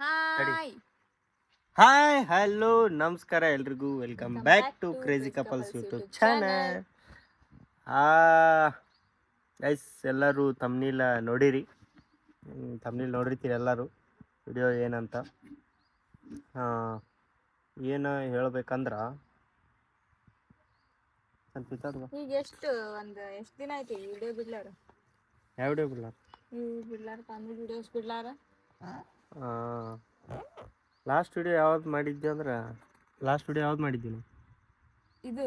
Hi hi hello ನಮಸ್ಕಾರ ಎಲ್ರಿಗೂ. Welcome back to crazy couples YouTube channel ಆ guys ಎಲ್ಲರೂ ತಮ್ನಿಲ ನೋಡಿರಿ. ತಮ್ನಿಲ್ ನೋಡಿರ್ತೀರಿ ಎಲ್ಲರೂ. ವಿಡಿಯೋ ಏನಂತ? ಏನು ಹೇಳ್ಬೇಕಂದ್ರ? ಎಷ್ಟು ಒಂದು ಈಗ ಎಷ್ಟು ಒಂದ್ ಎಷ್ಟ್ ದಿನ ಆಯ್ತು ವಿಡಿಯೋ ಬಿಡ್ಲಾರ? ಯಾವ ವಿಡಿಯೋ ಬಿಡ್ಲಾರ? ಫ್ಯಾಮಿಲಿ ವಿಡಿಯೋಸ್ ಬಿಡ್ಲಾರ? ಲಾಸ್ಟ್ ವಿಡಿಯೋ ಯಾವ್ದು ಮಾಡಿದ್ದೆ ಅಂದ್ರೆ? ಲಾಸ್ಟ್ ವಿಡಿಯೋ ಯಾವ್ದು ಮಾಡಿದ್ದೆ ನೀವು ಇದು.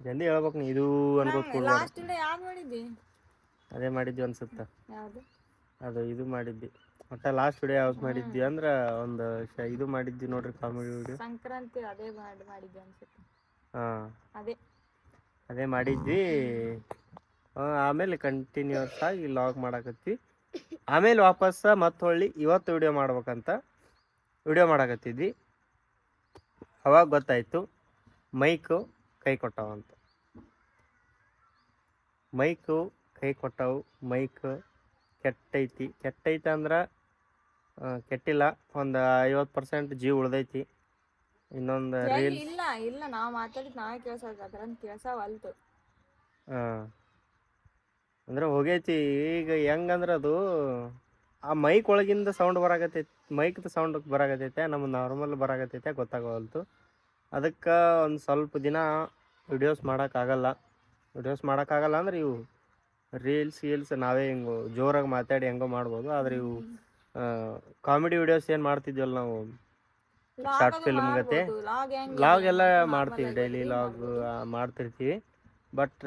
ಜಲ್ದಿ ಹೇಳ್ಬೇಕು ನೀ? ಇದು ಅನ್ಕೋತ ಕೊಡ್ಬಾರ್ದು ಲಾಸ್ಟ್ ವಿಡಿಯೋ ಯಾವ್ದು ಮಾಡಿದ್ದಿ? ಅದೇ ಮಾಡಿದ್ವಿ ಅನ್ಸುತ್ತೆ. ಯಾವ್ದು? ಅದು ಇದು ಮಾಡಿದ್ವಿ ಮತ್ತೆ ಲಾಸ್ಟ್ ವಿಡಿಯೋ ಯಾವ್ದು ಮಾಡಿದ್ವಿ ಅಂದ್ರೆ ಒಂದು ಶ- ಇದು ಮಾಡಿದ್ವಿ ನೋಡ್ರಿ ಕಾಮಿಡಿ ವಿಡಿಯೋ ಸಂಕ್ರಾಂತಿ ಅದೇ ಮಾಡಿ ಮಾಡಿದ್ದೆ ಅನ್ಸುತ್ತೆ. ಹಾಂ. ಅದೇ. ಅದೇ ಮಾಡಿದ್ವಿ ಆ, ಆಮೇಲೆ ಕಂಟಿನ್ಯೂಸ್ ಆಗಿ ಲಾಗ್ ಮಾಡಾಕತ್ವಿ ಆಮೇಲೆ ವಾಪಸ್ ಮತ್ತೆ ಹೊಳ್ಳಿ ಇವತ್ತು ವಿಡಿಯೋ ಮಾಡ್ಬೇಕಂತ ವಿಡಿಯೋ ಮಾಡಕತ್ತಿದ್ವಿ. ಅವಾಗ ಗೊತ್ತಾಯ್ತು ಮೈಕು ಕೈ ಕೊಟ್ಟಾವ ಅಂತ. ಮೈಕು ಕೈ ಕೊಟ್ಟವು ಮೈಕ್ ಕೆಟ್ಟೈತಿ. ಕೆಟ್ಟೈತೆ ಅಂದ್ರೆ ಕೆಟ್ಟಿಲ್ಲ. ಒಂದು ಐವತ್ತು ಪರ್ಸೆಂಟ್ ಜೀವ ಉಳ್ದೈತಿ. ಇನ್ನೊಂದು ಇಲ್ಲ ಇಲ್ಲ. ನಾವು ಮಾತಾಡಿದ್ ನಾವೇ ಕೇಳ್ಸೋದು ಅದ್ರಂತ ಕೇಳ್ಸಾವಲ್ತು ಹಾಂ ಅಂದ್ರೆ ಹೋಗೈತಿ. ಈಗ ಹೆಂಗಂದ್ರೆ ಅದು ಆ ಮೈಕ್ ಒಳಗಿಂದ ಸೌಂಡ್ ಬರಾಕತ್ತೈತಿ ಮೈಕ್ದು ಸೌಂಡ್ ಬರಾಕತ್ತೈತೆ ನಮ್ಮ ನಾರ್ಮಲ್ ಬರಾಕತ್ತೈತೆ ಗೊತ್ತಾಗವಲ್ತು. ಅದಕ್ಕೆ ಒಂದು ಸ್ವಲ್ಪ ದಿನ ವಿಡಿಯೋಸ್ ಮಾಡೋಕ್ಕಾಗಲ್ಲ. ವಿಡಿಯೋಸ್ ಮಾಡೋಕ್ಕಾಗಲ್ಲ ಅಂದ್ರೆ ಇವು ರೀಲ್ಸ್ ಗೀಲ್ಸ್ ನಾವೇ ಹಿಂಗೆ ಜೋರಾಗಿ ಮಾತಾಡಿ ಹೆಂಗೋ ಮಾಡ್ಬೋದು. ಆದ್ರೆ ಇವು ಕಾಮಿಡಿ ವಿಡಿಯೋಸ್ ಏನು ಮಾಡ್ತಿದ್ವಲ್ಲ ನಾವು? ಶಾರ್ಟ್ ಫಿಲ್ಮ್ ಗತೆ. ಲಾಗ್ ಎಲ್ಲ ಮಾಡ್ತೀವಿ ಡೈಲಿ ಲಾಗ್ ಮಾಡ್ತಿರ್ತೀವಿ. ಬಟ್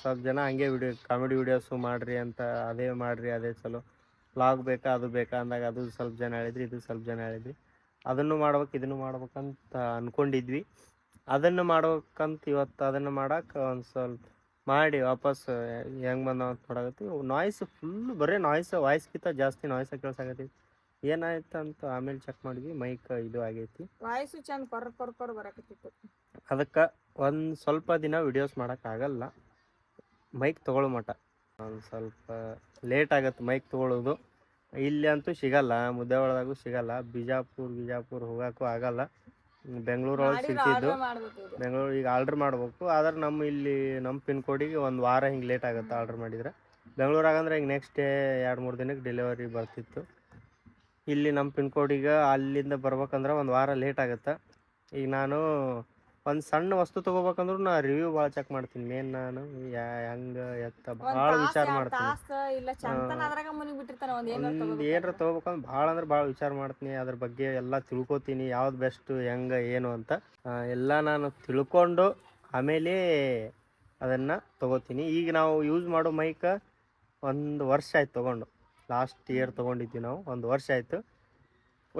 ಸ್ವಲ್ಪ ಜನ ಹಂಗೆ ವಿಡಿಯೋ ಕಾಮಿಡಿ ವಿಡಿಯೋಸು ಮಾಡಿರಿ ಅಂತ ಅದೇ ಮಾಡಿರಿ ಅದೇ ಚಲೋ. ಲಾಗ್ ಬೇಕಾ ಅದು ಬೇಕಾ ಅಂದಾಗ ಅದು ಸ್ವಲ್ಪ ಜನ ಹೇಳಿದ್ರಿ ಇದು ಸ್ವಲ್ಪ ಜನ ಹೇಳಿದ್ರಿ. ಅದನ್ನು ಮಾಡ್ಬೇಕು ಇದನ್ನು ಮಾಡ್ಬೇಕಂತ ಅನ್ಕೊಂಡಿದ್ವಿ. ಅದನ್ನು ಮಾಡ್ಬೇಕಂತ ಇವತ್ತು ಅದನ್ನು ಮಾಡೋಕೆ ಒಂದು ಸ್ವಲ್ಪ ಮಾಡಿ ವಾಪಸ್ ಹೆಂಗೆ ಬಂದಾವ ಅಂತ ನೋಡಕತ್ತೀವಿ ನಾಯ್ಸ್ ಫುಲ್ ಬರೀ ನಾಯ್ಸ್ ವಾಯ್ಸ್ಗಿಂತ ಜಾಸ್ತಿ ನಾಯ್ಸ ಕೇಳ್ಸಾಕತ್ತೈತಿ ಏನಾಯ್ತಂತ ಅಂತ ಆಮೇಲೆ ಚೆಕ್ ಮಾಡಿದ್ವಿ ಮೈಕ್ ಇದು ಆಗೈತಿ. ವಾಯ್ಸು ಚಂದ ಕೊರ ಕೊರ ಕೊರ ಬರಕತ್ತಿತ್ತು. ಅದಕ್ಕೆ ಒಂದು ಸ್ವಲ್ಪ ದಿನ ವಿಡಿಯೋಸ್ ಮಾಡೋಕ್ಕಾಗಲ್ಲ ಮೈಕ್ ತೊಗೊಳ್ಳೋ ಮಟ್ಟ ಒಂದು ಸ್ವಲ್ಪ ಲೇಟ್ ಆಗತ್ತೆ ಮೈಕ್ ತೊಗೊಳ್ಳೋದು ಇಲ್ಲಿ ಅಂತೂ ಸಿಗಲ್ಲ ಮುದ್ದೇವಾಳದಾಗೂ ಸಿಗಲ್ಲ. ಬಿಜಾಪುರ್ ಬಿಜಾಪುರ್ ಹೋಗೋಕ್ಕೂ ಆಗಲ್ಲ. ಬೆಂಗಳೂರೊಳಗೆ ಸಿಗ್ತಿದ್ದು. ಬೆಂಗಳೂರು ಈಗ ಆರ್ಡ್ರ್ ಮಾಡ್ಬೇಕು. ಆದ್ರೆ ನಮ್ಮ ಇಲ್ಲಿ ನಮ್ಮ ಪಿನ್ ಕೋಡಿಗೆ ಒಂದು ವಾರ ಹಿಂಗೆ ಲೇಟ್ ಆಗುತ್ತೆ ಆರ್ಡ್ರ್ ಮಾಡಿದ್ರೆ. ಬೆಂಗಳೂರಾಗಂದ್ರೆ ಈಗ ನೆಕ್ಸ್ಟ್ ಡೇ ಎರಡು ಮೂರು ದಿನಕ್ಕೆ ಡೆಲಿವರಿ ಬರ್ತಿತ್ತು. ಇಲ್ಲಿ ನಮ್ಮ ಪಿನ್ ಕೋಡಿಗೆ ಅಲ್ಲಿಂದ ಬರ್ಬೇಕಂದ್ರೆ ಒಂದು ವಾರ ಲೇಟ್ ಆಗುತ್ತೆ. ಈಗ ನಾನು ಒಂದು ಸಣ್ಣ ವಸ್ತು ತಗೋಬೇಕಂದ್ರು ನಾ ರಿವ್ಯೂ ಭಾಳ ಚೆಕ್ ಮಾಡ್ತೀನಿ. ಮೇನ್ ನಾನು. ಹೆಂಗ ಹೆಂಗೆ ಎತ್ತ ಬಹಳ ಭಾಳ ವಿಚಾರ ಮಾಡ್ತೀನಿ. ಇಲ್ಲ ಚಂತನ ಅದ್ರಾಗ ಮುನಿಗ್ ಬಿಟ್ಟಿರ್ತಾನ ಒಂದ್ ಏನಾರ ಒಂದು ಏನಾರ ತೊಗೋಬೇಕಂದ್ರೆ ಭಾಳ ಅಂದ್ರೆ ಭಾಳ ವಿಚಾರ ಮಾಡ್ತೀನಿ. ಅದ್ರ ಬಗ್ಗೆ ಎಲ್ಲ ತಿಳ್ಕೊತೀನಿ. ಯಾವ್ದು ಬೆಸ್ಟ್ ಹೆಂಗ ಏನು ಅಂತ. ಎಲ್ಲ ನಾನು ತಿಳ್ಕೊಂಡು ಆಮೇಲೆ ಅದನ್ನ ತಗೋತೀನಿ. ಈಗ ನಾವು ಯೂಸ್ ಮಾಡೋ ಮೈಕ್ ಒಂದು ವರ್ಷ ಆಯ್ತು ತಗೊಂಡು. ಲಾಸ್ಟ್ ಇಯರ್ ತಗೊಂಡಿದ್ವಿ ನಾವು. ಒಂದು ವರ್ಷ ಆಯಿತು.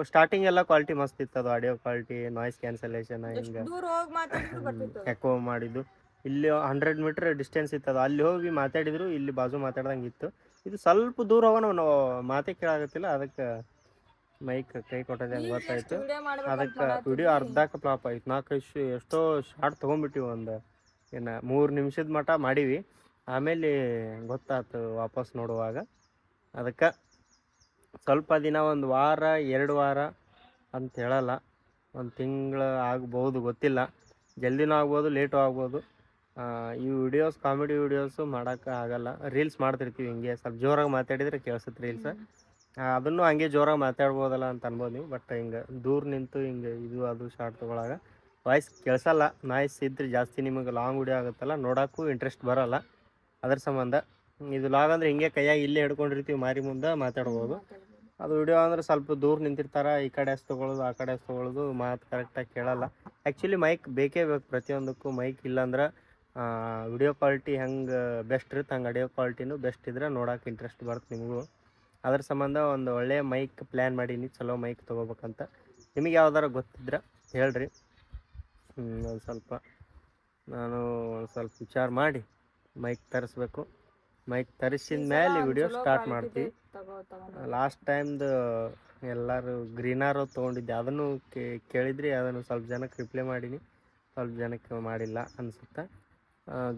ಸ್ಟಾರ್ಟಿಂಗ್ ಎಲ್ಲ ಕ್ವಾಲಿಟಿ ಮಸ್ತ್ ಇತ್ತು ಅದು ಆಡಿಯೋ ಕ್ವಾಲಿಟಿ ನಾಯ್ಸ್ ಕ್ಯಾನ್ಸಲೇಷನ್ ಹಿಂಗೆ. ದೂರ ಹೋಗಿ ಮಾತಾಡಿದ್ರು ಬರ್ತಿತ್ತು ಎಕೋ ಮಾಡಿದ್ದು. ಇಲ್ಲಿ ಹಂಡ್ರೆಡ್ ಮೀಟರ್ ಡಿಸ್ಟೆನ್ಸ್ ಇತ್ತು ಅದು. ಅಲ್ಲಿ ಹೋಗಿ ಮಾತಾಡಿದ್ರು ಇಲ್ಲಿ ಬಾಜು ಮಾತಾಡ್ದಂಗೆ ಇತ್ತು. ಇದು ಸ್ವಲ್ಪ ದೂರ ಹೋಗೋಣ ನಾವು ಮಾತೇ ಕೇಳಾಗತ್ತಿಲ್ಲ ಅದಕ್ಕೆ ಮೈಕ್ ಕೈ ಕೊಟ್ಟದೆ ಹಂಗೆ ಗೊತ್ತಾಯ್ತು. ಅದಕ್ಕೆ. ವಿಡಿಯೋ ಅರ್ಧಕ್ಕೆ ಫ್ಲಾಪ್ ಆಯ್ತು. ನಾಲ್ಕು ಎಷ್ಟೋ ಶಾರ್ಟ್ ತೊಗೊಂಡ್ಬಿಟ್ಟಿವಿ ಒಂದು ಏನು ಮೂರು ನಿಮಿಷದ ಮಟ್ಟ ಮಾಡೀವಿ. ಆಮೇಲೆ ಗೊತ್ತಾಯ್ತು ವಾಪಸ್ ನೋಡುವಾಗ. ಅದಕ್ಕೆ ಸ್ವಲ್ಪ ದಿನ ಒಂದು ವಾರ, ಎರಡು ವಾರ ಅಂತ ಹೇಳಲ್ಲ. ಒಂದು ತಿಂಗಳು ಆಗ್ಬೋದು, ಗೊತ್ತಿಲ್ಲ. ಜಲ್ದಿನೂ ಆಗ್ಬೋದು, ಲೇಟು ಆಗ್ಬೋದು. ಈ ವಿಡಿಯೋಸ್ ಕಾಮಿಡಿ ವಿಡಿಯೋಸು ಮಾಡೋಕ್ಕೆ ಆಗಲ್ಲ. ರೀಲ್ಸ್ ಮಾಡ್ತಿರ್ತೀವಿ ಹಿಂಗೆ. ಸ್ವಲ್ಪ ಜೋರಾಗಿ ಮಾತಾಡಿದ್ರೆ ಕೇಳಿಸುತ್ತೆ ರೀಲ್ಸ್ ಅದನ್ನು ಹಂಗೆ ಜೋರಾಗಿ ಮಾತಾಡ್ಬೋದಲ್ಲ ಅಂತ ಅನ್ಬೋದು ನೀವು. ಬಟ್ ಹಿಂಗೆ ದೂರ ನಿಂತು ಹಿಂಗೆ ಇದು ಅದು ಶಾರ್ಟ್ ತೊಗೊಳಾಗ ವಾಯ್ಸ್ ಕೇಳಿಸಲ್ಲ. ನಾಯ್ಸ್ ಇದ್ರೆ ಜಾಸ್ತಿ ನಿಮಗೆ ಲಾಂಗ್ ವಿಡಿಯೋ ಆಗುತ್ತಲ್ಲ. ನೋಡೋಕ್ಕೂ ಇಂಟ್ರೆಸ್ಟ್ ಬರೋಲ್ಲ. ಅದ್ರ ಸಂಬಂಧ, ಇದು ಲಾಗ್ ಅಂದರೆ ಹಿಂಗೆ ಕೈಯಾಗಿ ಇಲ್ಲೇ ಹಿಡ್ಕೊಂಡಿರ್ತೀವಿ ಮಾರಿ ಮುಂದೆ ಮಾತಾಡ್ಬೋದು. ಅದು ವಿಡಿಯೋ ಅಂದ್ರೆ ಸ್ವಲ್ಪ ದೂರ ನಿಂತಿರ್ತಾರ ಈ ಕಡೆ ತಗೊಳ್ಳೋದು ಆ ಕಡೆ ತಗೊಳ್ಳೋದು ಮಾತು ಕರೆಕ್ಟಾಗಿ ಕೇಳಲ್ಲ. ಆ್ಯಕ್ಚುಲಿ ಮೈಕ್ ಬೇಕೇ ಬೇಕು ಪ್ರತಿಯೊಂದಕ್ಕೂ. ಮೈಕ್ ಇಲ್ಲಾಂದ್ರೆ ವಿಡಿಯೋ ಕ್ವಾಲಿಟಿ ಹೆಂಗೆ ಬೆಸ್ಟ್ ಇರುತ್ತೆ ಹಂಗೆ ಆಡಿಯೋ ಕ್ವಾಲಿಟಿನೂ ಬೆಸ್ಟ್ ಇದ್ರೆ ನೋಡೋಕೆ ಇಂಟ್ರೆಸ್ಟ್ ಬರುತ್ತೆ ನಿಮಗೂ. ಅದ್ರ ಸಂಬಂಧ ಒಂದು ಒಳ್ಳೆಯ ಮೈಕ್ ಪ್ಲ್ಯಾನ್ ಮಾಡೀನಿ ಚಲೋ ಮೈಕ್ ತೊಗೋಬೇಕಂತ. ನಿಮಗೆ ಯಾವ್ದಾರ ಗೊತ್ತಿದ್ರೆ ಹೇಳ್ರಿ. ಒಂದು ಸ್ವಲ್ಪ ನಾನು ಒಂದು ಸ್ವಲ್ಪ ವಿಚಾರ ಮಾಡಿ ಮೈಕ್ ತರಿಸ್ಬೇಕು. ಮೈಕ್ ತರಿಸಿದ ಮೇಲೆ ವಿಡಿಯೋ ಸ್ಟಾರ್ಟ್ ಮಾಡ್ತೀವಿ. ಲಾಸ್ಟ್ ಟೈಮ್ದು ಎಲ್ಲರೂ ಗ್ರೀನಾರು ತೊಗೊಂಡಿದ್ದೆ. ಅದನ್ನು ಕೇಳಿದ್ರಿ, ಅದನ್ನು ಸ್ವಲ್ಪ ಜನಕ್ಕೆ ರಿಪ್ಲೈ ಮಾಡೀನಿ. ಸ್ವಲ್ಪ ಜನಕ್ಕೆ ಮಾಡಿಲ್ಲ ಅನಿಸುತ್ತೆ.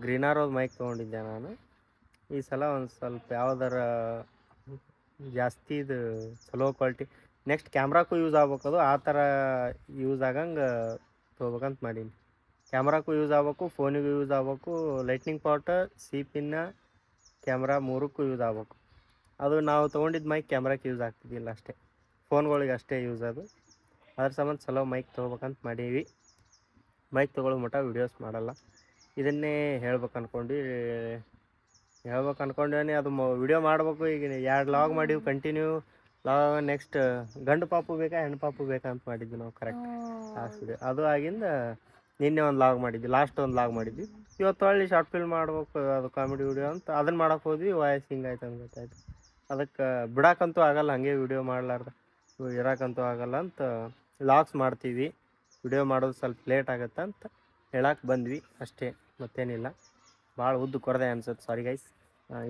ಗ್ರೀನಾರೋದು ಮೈಕ್ ತೊಗೊಂಡಿದ್ದೆ ನಾನು. ಈ ಸಲ ಒಂದು ಸ್ವಲ್ಪ ಯಾವ್ದಾರ ಜಾಸ್ತಿ ಇದು ಚಲೋ ಕ್ವಾಲಿಟಿ ನೆಕ್ಸ್ಟ್ ಕ್ಯಾಮ್ರಾಕ್ಕೂ ಯೂಸ್ ಆಗ್ಬೇಕದು. ಆ ಥರ ಯೂಸ್ ಆಗಂಗೆ ತೊಗೋಬೇಕಂತ ಮಾಡೀನಿ. ಕ್ಯಾಮ್ರಾಕ್ಕೂ ಯೂಸ್ ಆಗ್ಬೇಕು ಫೋನಿಗೂ ಯೂಸ್ ಆಗ್ಬೇಕು ಲೈಟ್ನಿಂಗ್ ಪಾಟ್ ಸಿ ಪಿನ್ನ ಕ್ಯಾಮ್ರಾ ಮೂರಕ್ಕೂ ಯೂಸ್ ಆಗ್ಬೇಕು. ಅದು ನಾವು ತೊಗೊಂಡಿದ್ದ ಮೈಕ್ ಕ್ಯಾಮ್ರಾಕ್ಕೆ ಯೂಸ್ ಆಗ್ತಿದ್ದಿಲ್ಲ ಅಷ್ಟೇ. ಫೋನ್ಗಳಿಗೆ ಅಷ್ಟೇ ಯೂಸ್ ಅದು. ಅದ್ರ ಸಂಬಂಧ ಚಲೋ ಮೈಕ್ ತೊಗೋಬೇಕಂತ ಮಾಡೀವಿ. ಮೈಕ್ ತೊಗೊಳ್ಳೋ ಮಟ್ಟ ವಿಡಿಯೋಸ್ ಮಾಡಲ್ಲ. ಇದನ್ನೇ ಹೇಳ್ಬೇಕು ಅಂದ್ಕೊಂಡು ಹೇಳ್ಬೇಕು ಅಂದ್ಕೊಂಡೇ ಅದು ವಿಡಿಯೋ ಮಾಡಬೇಕು ಈಗ ಎರಡು ಲಾಗ್ ಮಾಡೀವಿ ಕಂಟಿನ್ಯೂ ಲಾಗ್ ನೆಕ್ಸ್ಟ್ ಗಂಡು ಪಾಪು ಬೇಕಾ ಹೆಣ್ಣು ಪಾಪು ಬೇಕಾ ಅಂತ ಮಾಡಿದ್ವಿ ನಾವು ಕರೆಕ್ಟ್ ಲಾಸ್ಟ್ ವಿಡಿಯೋ ಅದು ಆಗಿಂದ ನಿನ್ನೆ ಒಂದು ಲಾಗ್ ಮಾಡಿದ್ವಿ. ಲಾಸ್ಟ್ ಒಂದು ಲಾಗ್ ಮಾಡಿದ್ವಿ. ಇವತ್ತು ಹೊಳ್ಳಿ ಶಾರ್ಟ್ ಫಿಲ್ಮ್ ಮಾಡ್ಬೇಕು ಅದು ಕಾಮಿಡಿ ವಿಡಿಯೋ ಅಂತ. ಅದನ್ನು ಮಾಡೋಕೆ ಹೋದ್ವಿ. ವಾಯ್ಸ್ ಹಿಂಗಾಯ್ತು ಅಂತ ಗೊತ್ತಾಯ್ತು. ಅದಕ್ಕೆ ಬಿಡಾಕಂತೂ ಆಗಲ್ಲ ಹಂಗೆ ವಿಡಿಯೋ ಮಾಡ್ಲಾರ್ದ. ಇರಾಕಂತೂ ಆಗಲ್ಲ ಅಂತ ಲಾಗ್ಸ್ ಮಾಡ್ತೀವಿ. ವಿಡಿಯೋ ಮಾಡೋದು ಸ್ವಲ್ಪ ಲೇಟ್ ಆಗುತ್ತೆ ಅಂತ ಹೇಳಕ್ಕೆ ಬಂದ್ವಿ ಅಷ್ಟೇ ಮತ್ತೇನಿಲ್ಲ. ಭಾಳ ಉದ್ದು ಕೊರದೆ ಅನ್ಸುತ್ತೆ ಸಾರಿ ಗೈಸ್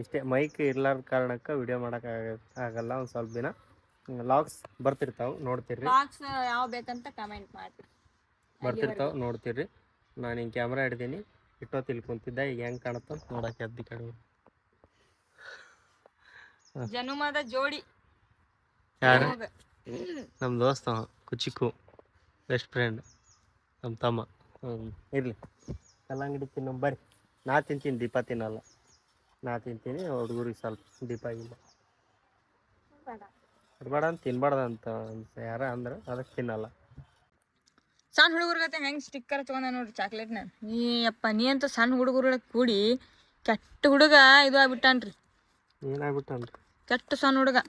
ಇಷ್ಟೇ ಮೈಕ್ ಇರ್ಲಾರ್ದ ಕಾರಣಕ್ಕೆ ವಿಡಿಯೋ ಮಾಡೋಕೆ ಆಗಲ್ಲ ಒಂದು ಸ್ವಲ್ಪ ದಿನ. ಲಾಗ್ಸ್ ಬರ್ತಿರ್ತಾವೆ ನೋಡ್ತೀರಿ ಲಾಗ್ಸ್ ಯಾವ ಬೇಕಂತ ಕಮೆಂಟ್ ಮಾಡಿ ಬರ್ತಿರ್ತಾವೆ ನೋಡ್ತೀರಿ ನಾನು ಹಿಂಗೆ ಕ್ಯಾಮ್ರಾ ಹಿಡ್ದೀನಿ ಇಟ್ಟೋ ತಿಳ್ಕೊಂತಿದ್ದೆ ಕುಂತಿದ್ದೆ ಈಗ ಹೆಂಗೆ ಕಾಣುತ್ತೆ ನೋಡಕ್ಕೆ ಎದ್ದು ಈ ಕಡೆ ಜನುಮದ ಜೋಡಿ. ಯಾರು? ನಮ್ ದೋಸ್ತ ಕುಚಿಕು. ಬೆಸ್ಟ್ ಫ್ರೆಂಡ್ ನಮ್ಮ ತಮ್ಮ. ಇರಲಿ. ಕಲ್ಲಂಗಡಿ ತಿನ್ನು ಬರ್ರಿ. ನಾ ತಿಂತೀನಿ ದೀಪ ತಿನ್ನಲ್ಲ. ನಾ ತಿಂತೀನಿ ಹುಡುಗರಿಗೆ ಸ್ವಲ್ಪ ದೀಪ ಇಲ್ಲ ಬೇಡ. ಇರ್ಬೇಡ ಅಂತ ತಿನ್ಬಾರ್ದು ಅಂತ ಯಾರ ಅಂದ್ರೆ ಅದಕ್ಕೆ ತಿನ್ನಲ್ಲ. ಸಣ್ಣ ಹುಡುಗರ್ಗತೆ ಹೆಂಗೆ ಸ್ಟಿಕ್ಕರ್ ತೊಗೊಂಡ ನೋಡ್ರಿ ಚಾಕ್ಲೇಟ್ನ ನ? ನೀ ಅಪ್ಪ ನೀ ಅಂತ ಸಣ್ಣ ಹುಡುಗರ ಕೂಡಿ ಕೆಟ್ಟ ಹುಡುಗ ಇದು ಆಗ್ಬಿಟ್ಟಾನ್ರಿ. ಏನಾಗ್ಬಿಟ್ಟನ್ರಿ ಕೆಟ್ಟ ಸಣ್ಣ ಹುಡುಗ.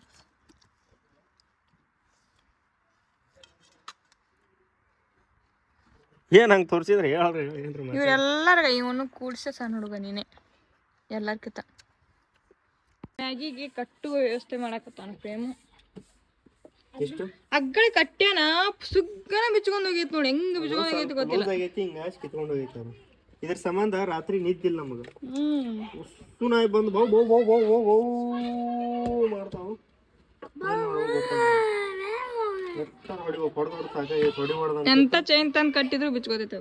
ಏನ್ ಹಂಗ ತೋರಿಸಿದ್ರೆ? ಹೇಳ್ರಿ ಏನ್ರಿ? ಇವನು ಕೂಡ್ಸ ಸಣ್ಣ ಹುಡುಗ ನೀನೆ. ಎಲ್ಲರ್ಕಿತ. ಮ್ಯಾಗಿಗೆ ಕಟ್ಟುವ ವ್ಯವಸ್ಥೆ ಮಾಡಾಕತ್ತಾನ ಪ್ರೇಮ. ಅಗ್ಗಳ ಕಟ್ಟ್ಯಾನ ಸುಗ್ಗನ ಬಿಚ್ಕೊಂಡ್ ಹೋಗೈತಿ ನೋಡಿ ಹೆಂಗ್ ಬಿಚ್ಕೊಂಡ್ ಹೋಗೈತಿ ಗೊತ್ತಿಲ್ಲ. ಕಿತ್ಕೊಂಡು ಹೋಗೈತೆ ಇದ್ರ ಸಂಬಂಧ ರಾತ್ರಿ ನಿದ್ದಿಲ್ಲ ನಮಗ. ಉಸ್ಸು ನಾಯಿ ಬಂದು ಬೋ ಬೋ ಬೋ ಬೌ ಬೌ ಬೌ ಮಾಡ್ತಾವು. ಎಂತ ಚೈನ್ ತಂದ್ ಕಟ್ಟಿದ್ರು ಬಿಚ್ಕೋತೈತೆ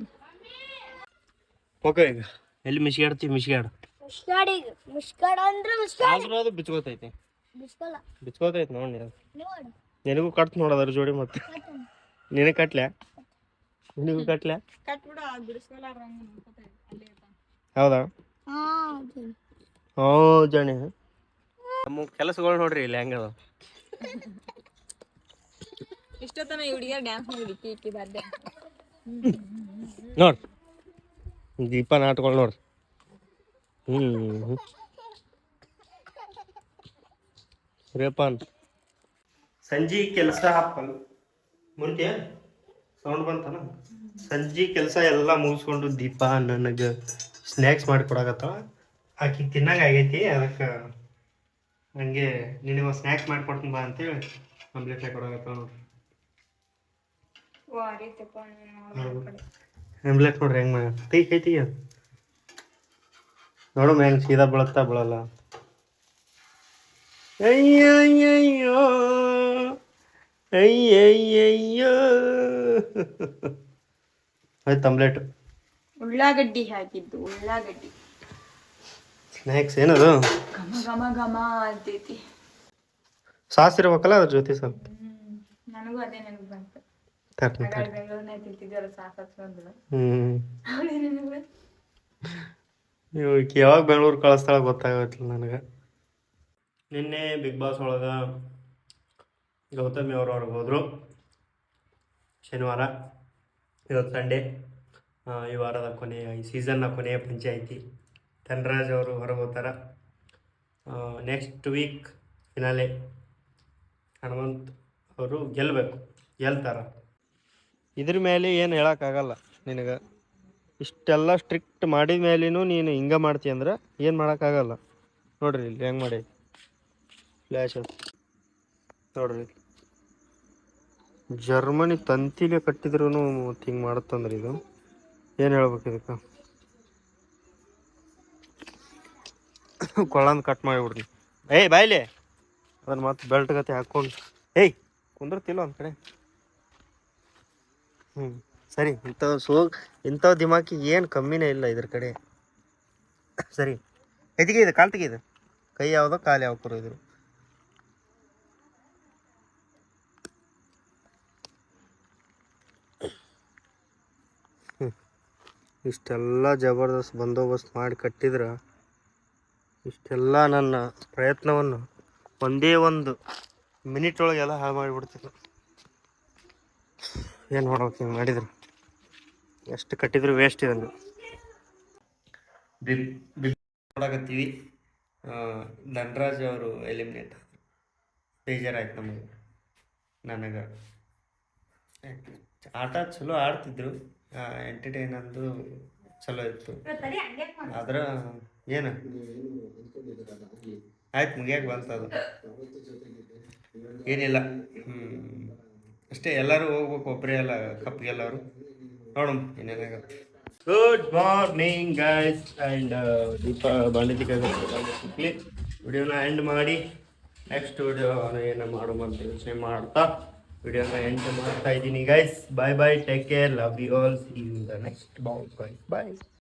ಓಕೆ ಈಗ. ಎಲ್ಲಿ ಮಿಸ್ಗಾಡ್ತಿ ಮಿಸ್ಗಾಡ್? ಮುಷ್ಕಾಡಿಗೆ ಮುಷ್ಕಾಡ ಅಂದ್ರೆ ಆದ್ರೂ ಅದು ಬಿಚ್ಕೋತೈತಿ. ಮುಷ್ಕಲ್ಲ ಬಿಚ್ಕೋತೈತಿ. ನೋಡು ನಿನಗೂ ಕಟ್ ನೋಡದ್ರ ಜೋಡಿ ಮತ್ತೆ. ನಿನಗೆ ಕಟ್ಲೆ? ನಿನಗೂ ಕಟ್ಲೆ? ಕಟ್ಬಿಡ ಅಲ್ಲೇ ಇರ್ತಾನ ಹೌದಾ? ಹಾ ಜಣಿ ನಮ್ಮ ಕೆಲಸಗಳು ನೋಡ್ರಿ ಇಲ್ಲಿ ಹೆಂಗದ. ಇಷ್ಟೊತ್ತನ ಈ ಹುಡುಗಿಯರ್ ಡ್ಯಾನ್ಸ್ ಮಾಡಿ ಇಕ್ಕಿ ಇಕ್ಕಿ ಬರ್ದೆ ನೋಡ್. ದೀಪ ನಾಟ್ಗಳು ನೋಡ್ರಿ ಹ್ಞೂ ರೇಪಾನ್. ಸಂಜೆ ಕೆಲಸ ಹಾಪಲ್ ಮುಂದೆ ಸೌಂಡ್ ಬಂತನ? ಸಂಜೆ ಕೆಲಸ ಎಲ್ಲ ಮುಗಿಸ್ಕೊಂಡು ದೀಪ ನನಗೆ ಸ್ನ್ಯಾಕ್ಸ್ ಮಾಡಿ ಕೊಡಕತ್ತಾವ ಆಕಿ ತಿನ್ನಂಗ ಆಗೈತಿ ಅದಕ್ಕೆ ಹಂಗೆ ನಿನಗೆ ಸ್ನ್ಯಾಕ್ಸ್ ಮಾಡಿ ಕೊಡ್ತೀನಿ ಬಾ ಅಂತೇಳಿ ಆಮ್ಲೆಟ್ ಹಾಕಿ ಕೊಡಕತ್ತಾವ ನೋಡ್ರಿ ಆಮ್ಲೆಟ್ ನೋಡ್ರಿ ಹೆಂಗೆ ಮಾಡಿ ಕೈ ಅದು ನೋಡಮ್ಮ ಹೆಂಗೆ ಸೀದಾ ಬೀಳತ್ತಾ ಬೀಳಲ್ಲ. ಅಯ್ಯಯ್ಯಯ್ಯೋ ಅಯ್ಯಯ್ಯಯ್ಯೋ. ಆಯ್ತು ಆಮ್ಲೆಟ್ ಉಳ್ಳಾಗಡ್ಡಿ ಹಾಕಿದ್ದು ಉಳ್ಳಾಗಡ್ಡಿ. ಸ್ನ್ಯಾಕ್ಸ್ ಏನದು? ಘಮ ಘಮ ಘಮ ಅಂತೈತಿ. ಸಾಸ್ ಇರ್ಬೇಕಲ್ಲ ಅದ್ರ ಜೊತೆ ಸ್ವಲ್ಪ? ಹ್ಮ್ ನನಗೂ ಅದೇ ನೆನಪು ಬಂತು. ತರ್ತೀನಿ ತರ್ತೀನಿ. ಬೆಂಗಳೂರಿನಾಗ ತಿಂತಿದ್ವಲ್ಲ ಸಾಸ್ ಹಚ್ಕೊಂಡು ಹ್ಞೂ ಅವಳೇ ನೆನಪು ಈಕಿ ಯಾವಾಗ ಬೆಂಗಳೂರು ಕಳಿಸ್ತಾಳ ಗೊತ್ತಾಗತ್ತಿಲ್ಲ ನನಗೆ. ನಿನ್ನೆ ಬಿಗ್ ಬಾಸ್ ಒಳಗ ಗೌತಮಿ ಅವರು ಹೊರಗೆ ಹೋದರು. ಶನಿವಾರ, ಇವತ್ತು ಸಂಡೇ ಈ ವಾರದ ಕೊನೆಯ, ಈ ಸೀಸನ್ನ ಕೊನೆಯ ಪಂಚಾಯಿತಿ. ಧನರಾಜ್ ಅವರು ಹೊರಗೆ ಹೋಗ್ತಾರೆ ನೆಕ್ಸ್ಟ್ ವೀಕ್ ಫಿನಾಲೆ ಹನುಮಂತ್ ಅವರು ಗೆಲ್ಲಬೇಕು ಗೆಲ್ತಾರೆ. ಇದ್ರ ಮೇಲೆ ಏನು ಹೇಳೋಕ್ಕಾಗಲ್ಲ ನಿನಗೆ. ಇಷ್ಟೆಲ್ಲ ಸ್ಟ್ರಿಕ್ಟ್ ಮಾಡಿದ ಮೇಲೂ ನೀನು ಹಿಂಗೆ ಮಾಡ್ತೀಯ ಅಂದ್ರೆ ಏನು ಮಾಡೋಕ್ಕಾಗಲ್ಲ ನೋಡ್ರಿ ಇಲ್ಲಿ ಹೆಂಗೆ ಮಾಡಿ. ಫ್ಲ್ಯಾಶ್ ನೋಡ್ರಿ. ಜರ್ಮನಿ ತಂತಿಲೇ ಕಟ್ಟಿದ್ರು ಮತ್ತು ಹಿಂಗೆ ಮಾಡುತ್ತಂದ್ರೆ ಇದು? ಏನು ಹೇಳ್ಬೇಕು ಇದಕ್ಕೆ? ಕೊಳ್ಳಂದು ಕಟ್ ಮಾಡಿಬಿಡ್ರಿ. ಏಯ್ ಬಾಯ್ಲೆ. ಅದನ್ನ ಮತ್ತೆ ಬೆಲ್ಟ್ ಗತಿ ಹಾಕ್ಕೊಂಡು. ಏಯ್. ಕುಂದ್ರತಿಲ್ಲ ಒಂದು ಕಡೆ. ಹ್ಞೂ ಸರಿ ಇಂಥವು ಸೋ ಇಂಥವು ದಿಮಾಕಿ ಏನು ಕಮ್ಮಿನೇ ಇಲ್ಲ ಇದ್ರ ಕಡೆ. ಸರಿ. ಎದಿಗೆ ಇದು ಕಾಲು ಇದೆ. ಕೈ ಯಾವುದೋ ಕಾಲು ಯಾವ ಇದ್ರು. ಇಷ್ಟೆಲ್ಲ ಜಬರ್ದಸ್ತ್ ಬಂದೋಬಸ್ತ್ ಮಾಡಿ ಕಟ್ಟಿದ್ರೆ, ಇಷ್ಟೆಲ್ಲ ನನ್ನ ಪ್ರಯತ್ನವನ್ನು ಒಂದೇ ಒಂದು ಮಿನಿಟ್ ಒಳಗೆಲ್ಲ ಹಾಳು ಮಾಡಿಬಿಡ್ತೀನಿ. ಏನು ಮಾಡ್ಬೇಕು ಹಿಂಗೆ ಮಾಡಿದ್ರು? ಎಷ್ಟು ಕಟ್ಟಿದ್ರು ವೇಸ್ಟ್ ಇದನ್ನು. ನೋಡಕತ್ತೀವಿ. ಧನರಾಜ್ ಅವರು ಎಲಿಮಿನೇಟ್ ಬೇಜಾರಾಯ್ತು ನಮಗೆ. ನನಗೆ. ಆಟ ಚಲೋ ಆಡ್ತಿದ್ರು. ಎಂಟರ್ಟೈನ್ ಅಂದು ಚಲೋ ಇತ್ತು. ಆದ್ರೆ ಏನು? ಆಯ್ತು ಮುಗಿಯಾಕ ಬಂತದು ಏನಿಲ್ಲ. ಹ್ಮ್. ಅಷ್ಟೇ ಎಲ್ಲರೂ ಹೋಗ್ಬೇಕು ಒಬ್ಬರೇ ಎಲ್ಲ ಕಪ್ಗೆಲ್ಲವರು ನೋಡೋಣ ಏನೇನಾಗತ್ತೆ ಗುಡ್ ಮಾರ್ನಿಂಗ್ ಗೈಸ್ ಆ್ಯಂಡ್ ದೀಪ ಬಾಂಡಿತಿ ಕೈಲಿ ವಿಡಿಯೋನ ಎಂಡ್ ಮಾಡಿ. ನೆಕ್ಸ್ಟ್ ವಿಡಿಯೋ ಏನು ಮಾಡೋಣ ಅಂತ ಯೋಚನೆ ಮಾಡ್ತಾ ವಿಡಿಯೋನ ಎಂಡ್ ಮಾಡ್ತಾ ಇದ್ದೀನಿ guys bye bye take care love you all see in the next bye bye bye